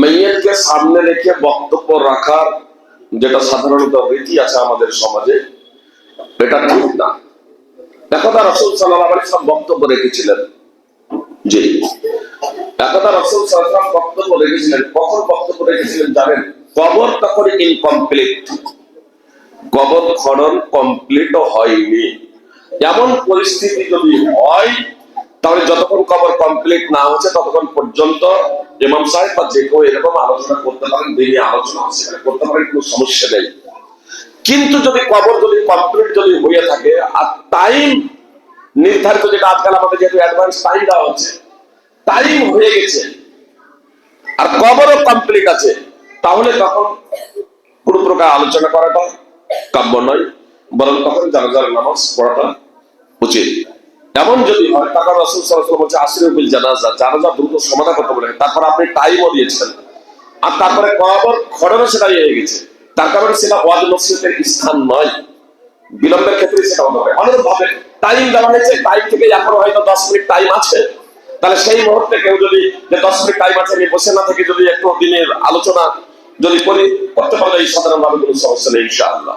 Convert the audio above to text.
মেয়েরকে সামনে রেখে বক্তব্য রাখার যেটা সাধারণত রীতি আছে আমাদের সমাজে, এটা ঠিক না। একদা রসুল সাল্লাহ আলী সাল্লাম বক্তব্য রেখেছিলেন। জি। একদা রসুল সাল্লাম বক্তব্য রেখেছিলেন। কখন বক্তব্য রেখেছিলেন জানেন? কবর তখন ইনকমপ্লিট কবর খনন কমপ্লিটও হয়নি। এমন পরিস্থিতি যদি হয়, তাহলে যতক্ষণ কবর কমপ্লিট না হচ্ছে, ততক্ষণ পর্যন্ত ইমাম সাহেব বা যে কেউ এরকম আলোচনা করতে পারেন দিনে আলোচনা সেখানে করতে পারেন, কোনো সমস্যা নেই। কিন্তু যদি কবর যদি কমপ্লিট যদি হয়ে থাকে, আর টাইম নির্ধারিত যেটা আজকাল আমাদের যেহেতু অ্যাডভান্স টাইম দেওয়া হচ্ছে টাইম হয়ে গেছে, আর কবরও কমপ্লিট আছে, তাহলে তখন কোনো প্রকার আলোচনা করাটা কাম্য নয়, বরং তখন জানাজার নামাজ পড়াটা উচিত। এমন যদি হয়, তারপর রসুল সাল্লাল্লাহু বলছে আসিরুল জানাজা। জানাজা দ্রুত সমাধান করতে বলে তারপর আপনি টাইমও দিয়েছেন। আর তারপরে কবর খড়েরও সেটা হয়ে গেছে। তার কারণে সেটা ওয়াজ মসজিদের স্থান নয়। বিলম্বের ক্ষেত্রে সেটা পারে অনুরূপ ভাবে টাইম দেওয়া হয়েছে টাইম থেকে এখনও হয়তো দশ মিনিট টাইম আছে। তাহলে সেই মুহূর্তে কেউ যদি, যে দশ মিনিট টাইম আছে, আমি বসে না থেকে যদি একটু দিনের আলোচনা যদি করি, করতে পারলে এই সাধারণভাবে কোনো সমস্যা নেই ইনশাআল্লাহ।